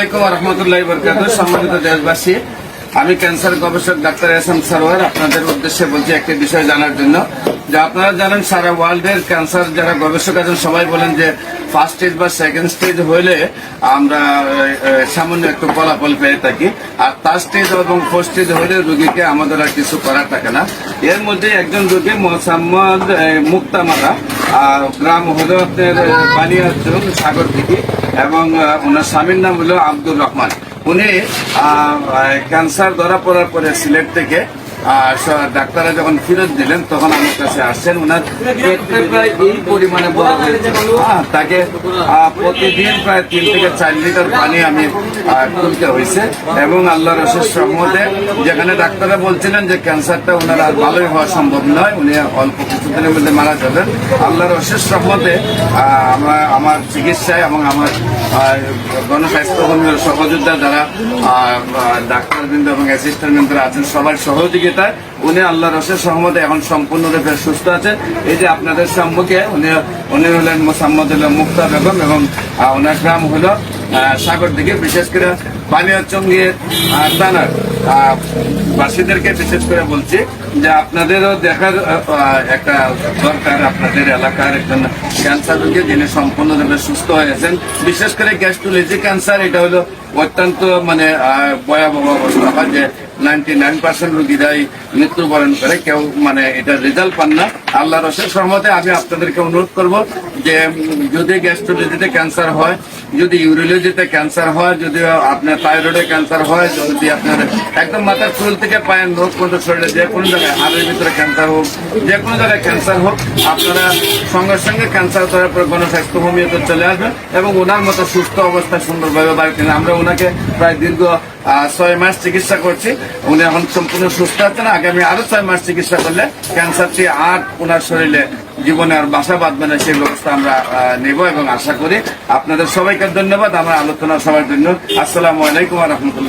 আলাইকুম রহমতুল্লাহ বরকাত সম্মানিত দেশবাসী, আমি ক্যান্সার গবেষক ডাক্তার এস এম সারোয়ার আপনাদের উদ্দেশ্যে বলছি একটি বিষয় জানার জন্য। যে আপনারা জানেন, সারা ওয়ার্ল্ডের ক্যান্সার যারা গবেষক আছেন, সবাই বলেন যে ফার্স্ট স্টেজ বা সেকেন্ড স্টেজ হলে আমরা সামান্য একটু ফলাফল পেয়ে থাকি। আর থার্ড স্টেজ এবং ফোর্থ স্টেজ হলে রোগীকে আমাদের আর কিছু করার থাকে না। এর মধ্যে একজন রুগী মোসাম্মদ মুক্তামারা। গ্রাম হলো আপনার আহ, সাগর থেকে এবং ওনার স্বামীর নাম হলো আব্দুর রহমান। উনি ক্যান্সার ধরা পড়ার পরে সিলেট থেকে ডাক্তাররা যখন ফেরত দিলেন তখন আমার কাছে আসছেন। ওনার পেটটা প্রায় এই পরিমাণে বড় হয়েছে হ্যাঁ, তাকে প্রতিদিন প্রায় তিন থেকে চার লিটার পানি আমি তুলতে হয়েছে। এবং আল্লাহর অশেষ রহমতে যেখানে ডাক্তাররা বলছিলেন যে ক্যান্সারটা ওনার আর ভালোই হওয়া সম্ভব নয় উনি অল্প কিছুদিনের মধ্যে মারা যাবেন। আল্লাহর অশেষ আহ, আমার আমার চিকিৎসায় এবং আমার আহ, গণস্বাস্থ্য কর্মীর সহযোদ্ধা যারা ডাক্তারবৃন্দ এবং অ্যাসিস্ট্যান্টরা আছেন সবার সহযোগিতায় উনি আল্লাহ অশেষ সহমতে এখন সম্পূর্ণরূপে সুস্থ আছেন এই যে আপনাদের সম্মুখে উনি উনি হলেন মোসাম্মদ মুক্তা বেগম এবং ওনার গ্রাম হলো সাগর দিকে বিশেষ করে বানিয়াচঙ্গি আহ, বাসীদেরকে বিশেষ করে বলছি যে আপনাদেরও দেখার একটা দরকার আপনাদের এলাকার একজন ক্যান্সার রোগী যিনি সম্পূর্ণরূপে সুস্থ হয়েছেন। বিশেষ করে গ্যাস্ট্রোলজি ক্যান্সার এটা হলো অত্যন্ত মানে ভয়াবহ অবস্থা হয় যে নাইনটি নাইন পার্সেন্ট রোগীরাই মৃত্যুবরণ করে, কেউ মানে এটা রেজাল্ট পান না। আল্লাহর অশেষ সহমতে আমি আপনাদেরকে অনুরোধ করব যে যদি গ্যাস্ট্রোলজিতে ক্যান্সার হয়, যদি ইউরোলজিতে ক্যান্সার হয়, যদি আপনার থাইরয়েডে ক্যান্সার হয়, যদি আপনার একদম মাথার চুল থেকে পায়ের নখ পর্যন্ত শরীরে যে কোনো জায়গায় হাড়ের ভিতরে ক্যান্সার হোক, যে কোনো জায়গায় ক্যান্সার হোক, আপনারা সঙ্গে সঙ্গে ক্যান্সার ধরার পর গণস্বাস্থ্য হোমিওতে চলে আসবেন এবং ওনার মতো সুস্থ অবস্থায় সুন্দরভাবে বাড়িতে আমরা ওনাকে প্রায় দীর্ঘ ছয় মাস চিকিৎসা করছি। উনি এখন সম্পূর্ণ সুস্থ আছেন। আগামী আরও ছয় মাস চিকিৎসা করলে ক্যান্সারটি আর ওনার শরীরে জীবনে আর বাসা বাঁধবে না, সেই ব্যবস্থা আমরা নেব এবং আশা করি আপনাদের সবাইকে ধন্যবাদ। আমার আলোচনা সবার জন্য। আসসালামু আলাইকুম রহমতুল্লাহ।